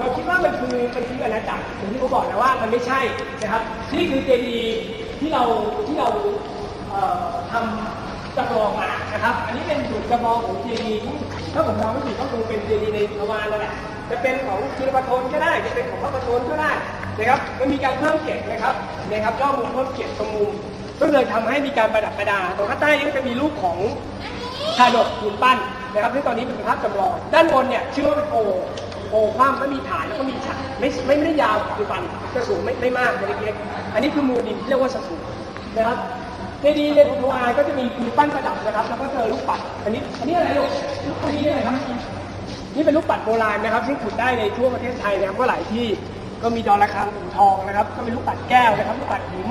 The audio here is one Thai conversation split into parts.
เราคิดว่ามันคือมันคืออาณาจักรอย่างที่ผมบอกแล้วว่ามันไม่ใช่นะครับนี่คือเจดีย์ที่เราที่เราทำจำลองมานะครับ อันนี้เป็นจุดจำลองของเจดีย์ที่ถ้าผมจำไม่ผิดก็คงเป็นเจดีย์ในทวารนั่นแหละจะเป็นของจิรปทนก็ได้จะเป็นของพระปทนก็ได้นะครับมันมีการเพิ่มเกล็ดนะครับนะครับรอมุมเพิ่มเกล็ดตรงมุมก็เลยทำให้มีการประดับประดาตรงข้างใต้ก็จะมีรูปของชาดกหินปั้นนะครับซึ่งตอนนี้เป็นภาพจำลอง ด้านบนเนี่ยชื่อว่าเป็นโอ โอคว่ำแล้วมีฐานแล้วก็มีฉากไม่ไม่ไม่ได้ยาวคือฟันจะสูงไม่ไม่มากเล็กๆอันนี้คือมูลดินที่เรียกว่าสถูปนะครับเจดีย์ในทุกวายก็จะมีมีปั้นประดับนะครับ แล้วก็เจอลูกปัดอันนี้อันนี้อะไรลูกลูกปัดนี้อะไรครับนี่เป็นลูกปัดโบราณนะครับซึ่งขุดได้ในทั่วประเทศไทยนะครับก็หลายที่ก็มีดอลระฆังอุ่นทองนะครับ ก็เป็นลูกปัดแก้วนะครับลูกปัดหิน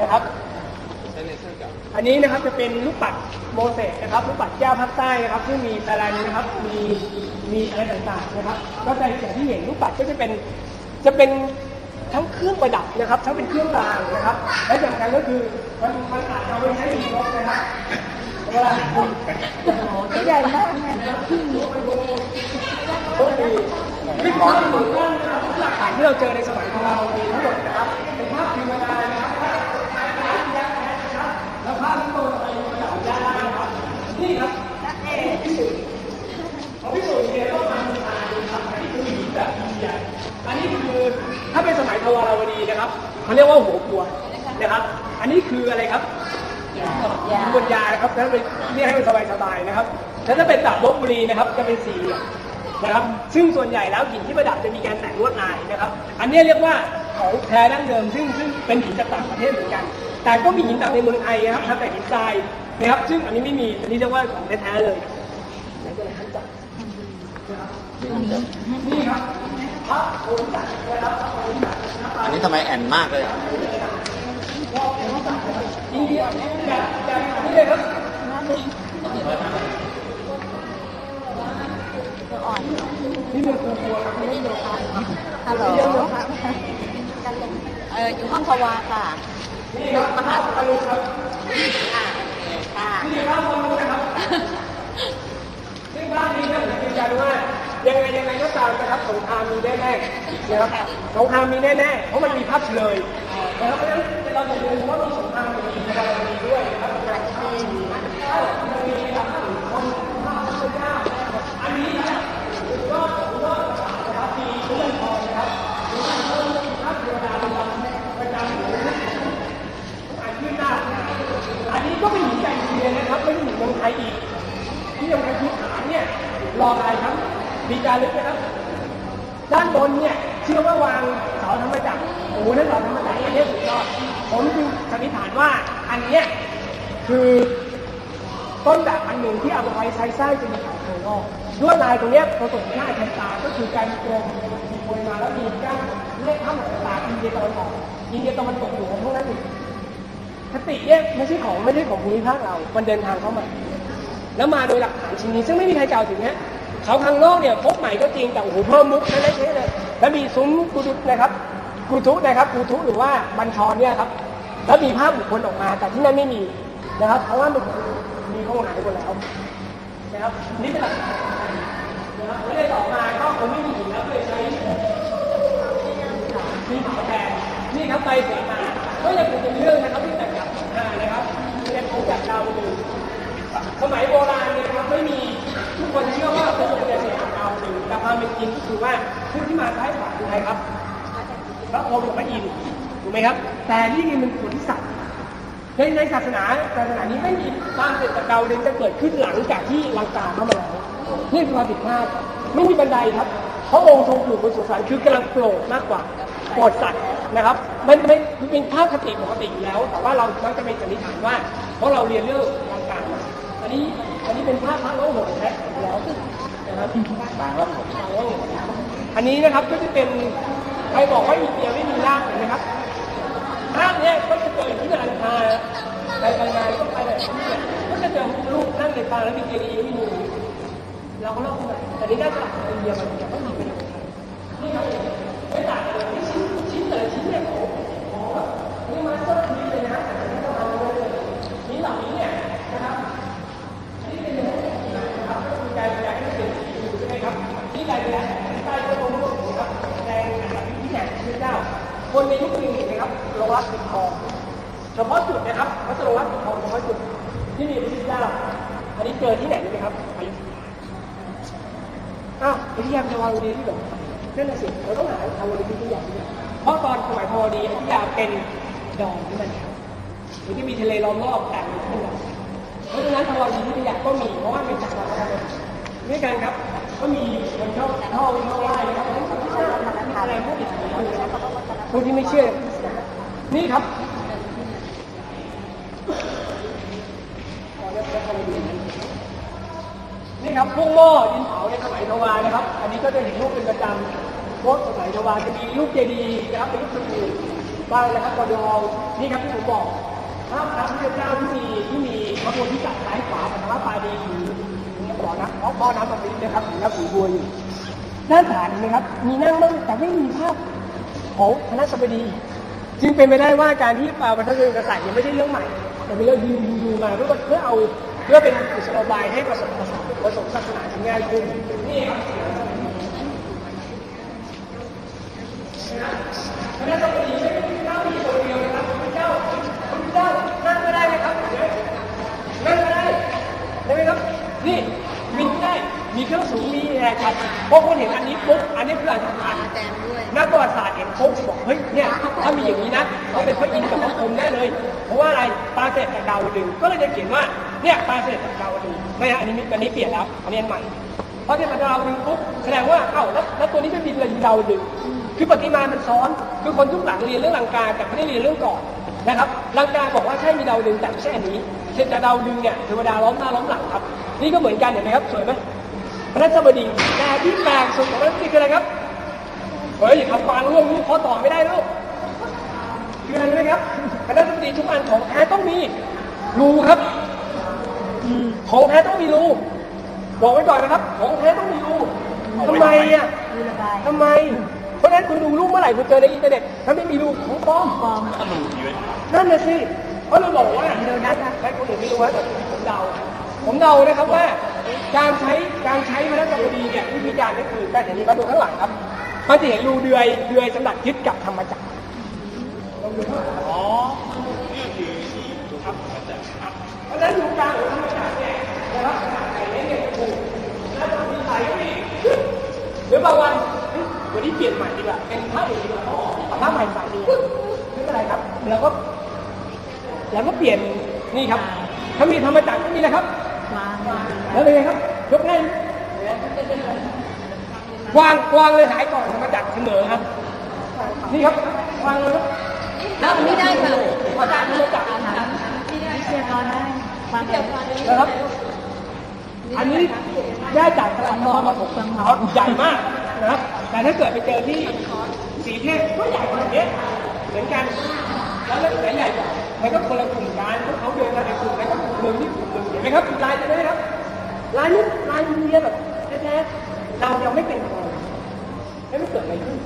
นะครับ อันนี้นะครับจะเป็นลูกปัดโมเสสนะครับลูกปัดแก้วภาคใต้นะครับซึ่งมีตะลันนะครับมีมีอะไรต่างๆนะครับ ก็จะอย่างที่เห็นลูกปัดก็จะเป็นจะเป็นทั้งเครื่องประดับนะครับ ทั้งเป็นเครื่องรางนะครับ และอย่างกันก็คือมันมันอาจจะเอาไปใช้ในรถนะครับเวลาคุณใหญ่มากแม่ไม่ขอให้เหมือนกันะครับหลักฐานที่เราเจอในสมัยของเรามีทั้งหมดนะครับเป็นภาพธรรมดานะครับแล้วภาพที่โตไปมาจากด้านล่างนะครับ นี่ครับของพิสูจน์เนี่ยต้องมาดูมาดูครับอันนี้คือหินแบบอินเดียอันนี้คือถ้าเป็นสมัยทวารวดีนะครับเขาเรียกว่าหัวกัวนะครับ อันนี้คืออะไรครับบนยานะครับถ้าเป็นเรียกให้มันสบายๆนะครับ แล้วถ้าเป็นตับลบบุรีนะครับ จะเป็นสีเหลืองนะครับ ซึ่งส่วนใหญ่แล้วหินที่ประดับจะมีการแต่งลวดลายนะครับ อันนี้เรียกว่าเของแท้ดั้งเดิม ซึ่งซึ่งเป็นหินจากต่างประเทศเหมือนกัน แต่ก็มีหินจากในเมืองไทยนะครับทำแต่หินทราย นะครับ ซึ่งอันนี้ไม่มีอันนี้เรียกว่าของแท้ๆเลยไหนจะไหนขั้นจักรนะครับนี่ครับพระโพธิสัตว์นะครับพระโพธิสัตว์นะครับอันนี้ทำไมแอนมากเลยอะอินเดียแบบแบบนี้เลยครับตัวอ่อนนี่เป็นตัวตัวครับไม่ใช่ฮัลโหลเอออยู่ห้องทวารค่ะนี่ครับมหาอรุณครับ ค่ะค่ะ นี่ครับความรู้นะครับซึ่งบ้าน นี้นะผมยืนยันว่า ยังไงยังไงก็ตามนะครับสงครามมีแน่ๆนะครับสงครามมีแน่ๆเพราะมันมีภาพเลยนะครับเพราะฉะนั้นเราจะดูว่ามีสงครามมีในกรณีด้วยนะครับอันนี้นะสุดยอดสุดยอดนะครับมีเรื่องทองนะครับมีภาเรื่องภาพเทวดาประจำประจำอยู่ในอันที่หน้าอันนี้ก็เป็นหินใหญ่ทีเดียวนะครับไม่ใช่หินเมืองไทยอีกที่สำคัญคือฐานเนี่ย รออะไรครับ มีการลึกนะครับ ด้านบนเนี่ยเชื่อว่าวางเสาธรรมจักรโอ้โหนั่นเสาธรรมจักรอันนี้สุดยอดผมจึงสันนิษฐานว่าอันเนี้ยคือต้นแบบอันหนึ่งที่เอาไปไว้ใช้สร้างเป็นเขาโคโลกลวดลายตรงเนี้ยผสมหน้าทันตาก็คือการโกงมีโวยมาแล้วมีก้านเรียกข้ามตาอินเดียตะวันออกอินเดียตะวันตกอยู่ของพวกนั้นอีกคติเนี่ยไม่ใช่ของไม่ใช่ของภูมิภาคเรา มันเดินทางเข้ามา แล้วมาโดยหลักฐานชิ้นนี้ ซึ่งไม่มีใครกล่าวถึงฮะเขาข้างนอกเนี่ยพบใหม่ก็จริงแต่โอ้โหเพิ่มมุกนั่นเละเลยแล้วมีซุ้มกุดุนะครับกุทุนะครับกุทุหรือว่าบัญชรเนี่ยครับแล้วมีภาพบุคคลออกมาแต่ที่นั่นไม่มีนะครับ เพราะว่ามันมีข้อมูลหายไปหมดแล้วนะครับนี่เป็นหลักฐานนะครับแล้วในต่อมาก็คงไม่มีหินแล้วก็เลยใช้มีขาวแดงนี่ครับใบเสมาก็ยังเป็นเรื่องนะครับที่แตกับอ่านะครับเป็นของจากดาวดึง สมัยโบราณเนี่ยครับไม่มีทุกคนเชื่อว่าเป็นคนจะเสียจากดาวดึงแต่ความเป็นจริงก็คือว่าผู้ที่มาท้ายขวาคือใครครับพระพรหมกับพระอินทร์ถูกไหมครับ แต่นี่มันผลสัตว์ในในศาสนาศาสนานี้ไม่มีความเสร็จากดาวดึงจะเกิดขึ้นหลังจากที่ลังกาเข้ามาแล้วนี่คือความผิดพลาดไม่มีบันไดครับพระองค์ทรงอยู่บนสุสานคือกำลังโปรดมากกว่าโปรดสัตว์นะครับมันไม่มันเป็นภาพคติปกติอยู่แล้ว แต่ว่าเรามักจะเป็นสันนิษฐานว่า เพราะเราเรียนเรื่องทางการมา อันนี้อันนี้เป็นภาพพระโลหะแท้อยู่แล้วนะครับบางแล้วอันนี้นะครับก็จะเป็นใครบอกว่าอินเดียไม่มีรากเห็นไหมครับภาพเนี้ยก็จะเกิดที่นาคาไปไปมาก็ไปแบบนี้ก็จะเจอรูปนั่งในปาแล้วมีเจดีย์ไม่มีเราก็เล่าขึ้นแต่นี่น่าจะอินเดียมันจะไม่มีเป็นนี่ครับไม่ต่างกันเลยชิ้นชิ้นแต่ละชิ้นเนี่ยโอ้โหนี่มาสเตอร์พีซเลยนะแต่นี่ก็มาเลยชิ้นเหล่านี้เนี่ยนะครับอันนี้เป็นเรื่องนะครับก็คือการแสดงให้เห็นอยู่ใช่ไหมครับนี่การแสดงใต้ก็ลงรูปนะครับ วัตปิดทอง เฉพาะจุดนะครับพระสโลวัตปิดทองเฉพาะจุดที่มีพระพุทธเจ้าอันนี้เจอที่ไหนรู้ไหมครับอยุธยาอ้าวอยุธยาเป็นทวารวดีที่เหรอนั่นน่ะสิเราต้องหาทวารวดีที่อยุธยาที่ไหนเพราะตอนสมัยทวารวดีอยุธยาเป็นดอนที่มันครับหรือที่มีทะเลล้อมรอบแต่เป็นที่ดอนเพราะฉะนั้นทวารวดีที่อยุธยาก็มีเพราะว่าเป็นจักรวาลด้วยกันครับ ก็มีคนเข้าเข้าเข้าไหว้นะครับอะไรพวกนี้พวกที่ไม่เชื่อ นี่ครับนี่ครับพวกหม้อดินเผาในสมัยทวารนะครับ อันนี้ก็จะเห็นรูปเป็นประจำพวกสมัยทวารจะมีรูปเจดีย์นะครับเป็นรูปสถูปบ้างนะครับกระดองนี่ครับที่ผมบอกภาพพระพุทธเจ้าที่มีที่มีพระโพธิสัตว์ซ้ายขวาปัตตาปาดีอยู่บ่อน้ำเพราะบ่อน้ำแบบนี้นะครับมีน้ำสีบัวอยู่ด้านฐานนไหมครับ มีนั่งบ้างแต่ไม่มีภาพของคณะสบดี จึงเป็นไปได้ว่าการที่ปาประทับกษัตริย์ยังไม่ใช่เรื่องใหม่แต่เป็นเรื่องดูดูดูมาเพื่อเพื่อเอาเพื่อเป็นกุศโลบายให้ประสบประสบประสมศาสนาที่ง่ายขึ้นนี่ครับคณะกรรมการคนเดียวนะครับพระเจ้าพระเจ้านั่งก็ได้ไหมครับนั่งก็ได้ได้ไหมครับ นี่ วินได้มีเครื่องสูงมีแอร์ขัดพอคนเห็นอันนี้ปุ๊บอันนี้คืออันสำคัญแจมด้วยนักประวัติศาสตร์เห็นปุ๊บบอกเฮ้ยเนี่ยถ้ามีอย่างนี้นะต้องเป็นพระอินทร์กับพระพรหมได้เลย เพราะว่าอะไรปลาเสด็จจากดาวดึงส์ก็เลยจะเขียนว่าเนี่ยปลาเสด็จจากดาวดึงส์ไม่ฮะอันนี้อันนี้เปลี่ยนแล้วอันนี้อันใหม่เพราะที่มันดาวดึงส์ปุ๊บแสดงว่าเอ้าแล้วแล้วตัวนี้ไม่บินเลยดาวดึงส์คือปฏิมามันซ้อน คือคนทุกหลังเรียนเรื่องลังกาแต่ไม่ได้เรียนเรื่องก่อนนะครับลังกาบอกว่าใช่มีดาวดึงส์แต่ไม่ใช่อันนี้ เช่นแต่ดาวดึงส์เนี่ยเทวดาล้อมหน้าล้อมหลังครับ นี่ก็เหมือนกันเห็นไหมครับ สวยไหมพระราชบดีแต่ที่แปลกสุดของพระราชบดีคืออะไรครับเฮ้ยทำฟังร่วงรู้พอต่อไม่ได้ลูกคืออะไรรู้ไหมครับคณะดนตรีทุกอันของแท้ต้องมีรูครับของแท้ต้องมีรูบอกไว้ก่อนนะครับ ของแท้ต้องมีรูทำไมอะดูระบายทำไม เพราะฉะนั้นคุณดูรูปเมื่อไหร่คุณเจอในอินเทอร์เน็ตถ้าไม่มีรูของปลอมปลอมนั่นน่ะสิ เพราะเราบอกว่าเดี๋ยวนะใช้คนอื่นไม่รู้ว่าแต่ผมเดา ผมเดานะครับว่า การใช้การใช้พระราชบดีเนี่ยวิธีการก็คือการเห็นมาดูข้างหลังครับมันจะเห็นรูเดือยเดือยสำหรับยึดกับธรรมจักรลองดูข้างหลังอ๋อนี่คือครับเพราะฉะนั้นรูกลางของธรรมจักรเนี่ยนะครับขนาดไหนเนี่ยถูกแล้วบางทีใส่ไม่หรือบางวันเฮ้ยวันนี้เปลี่ยนใหม่ดีกว่าเป็นผ้าอื่นดีกว่าเอาผ้าใหม่ใส่ดีกว่าไม่เป็นไรครับแล้วก็ แล้วก็เปลี่ยนนี่ครับถ้ามีธรรมจักรก็มีนะครับวางแล้วเป็นไงครับยกให้วางวางเลยหายก่อนธรรมจักรเสมอครับ นี่ครับวางเลยครับแล้วอันนี้ได้ค่ะธรรมจักรธรรมจักรวิทยากรได้วางแบบนะครับ อันนี้ได้จากตลาดนครปฐมเขาใหญ่มากนะครับ แต่ถ้าเกิดไปเจอที่สีเทพก็ใหญ่กว่านี้เหมือนกัน แล้วเรื่องไหนใหญ่กว่า มันก็คนละกลุ่มกันพวกเขาเดินมาในกลุ่มแล้วก็กลุ่มหนึ่งที่กลุ่มหนึ่งเห็นไหมครับลายจะได้ครับลายนี้ลายมือเนี่ยแบบแท้ๆเรายังไม่เป็นคนไม่ไม่เกิดอะไรขึ้น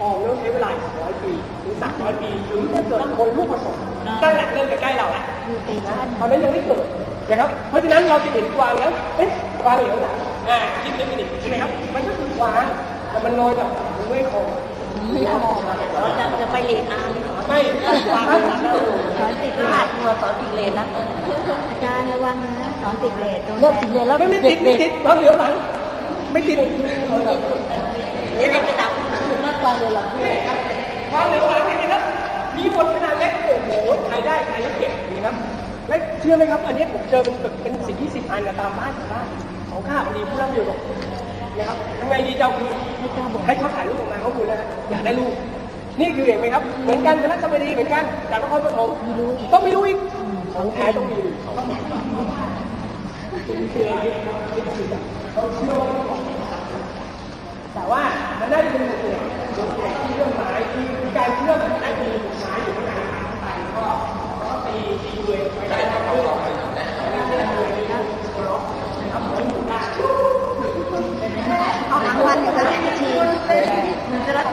ออกแล้วใช้เวลาสองร้อยปีหรือสามร้อยปีหรือจะเกิดคนลูกผสมตั้งแต่เริ่มใกล้ๆเราแล้วมีตีชาติตอนนั้นยังไม่เกิดนะครับเพราะฉะนั้นเราจะเห็นกวางแล้วเอ๊ะกวางเหลวหนาอ่าคิดนึกนิดใช่ไหมครับมันก็คือกวางแต่มันลอยแบบไม่คงไม่พอจะจะไปเรียนอาร์ ไม่กวางไม่สามารถสอนติดเลนตัวสอนติดเลนนะอาจารย์ระวังนะสอนติดเลนเลิกติดเลนแล้วไม่ไม่ติดไม่ติดเราเหลียวหลังไม่ติดนี่ก็จะดับมากกว่าเลยหรอกวางเหลียวหลังเห็นไหมครับมีบนขนาดเล็กโอ้โหใครได้ใครเก็บดีครับและเชื่อไหมครับ อันนี้ผมเจอเป็นตึกเป็นสิบยี่สิบอันนะตามบ้านบ้านของข้าพอดีผู้ร่ำรวยบอกนะครับทำไงดีเจ้าคือให้เขาถ่ายรูปออกมาเขาคุณแล้วอยากได้รูป นี่คือเห็นไหมครับ เหมือนกันเป็นรัชบดีเหมือนกันจากนครปฐมต้องมีรู้อีกของแท้ต้องนี้แต่ว่ามันน่าจะเป็นส่วนส่วนที่เรื่องไม้คือการเชื่อมไอ้มีไม้อยู่ข้างในไปก็ก็ตีตีเลยไปได้เรื่อ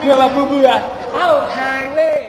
เพื่อเราเบื่อ เอ้าทางเลย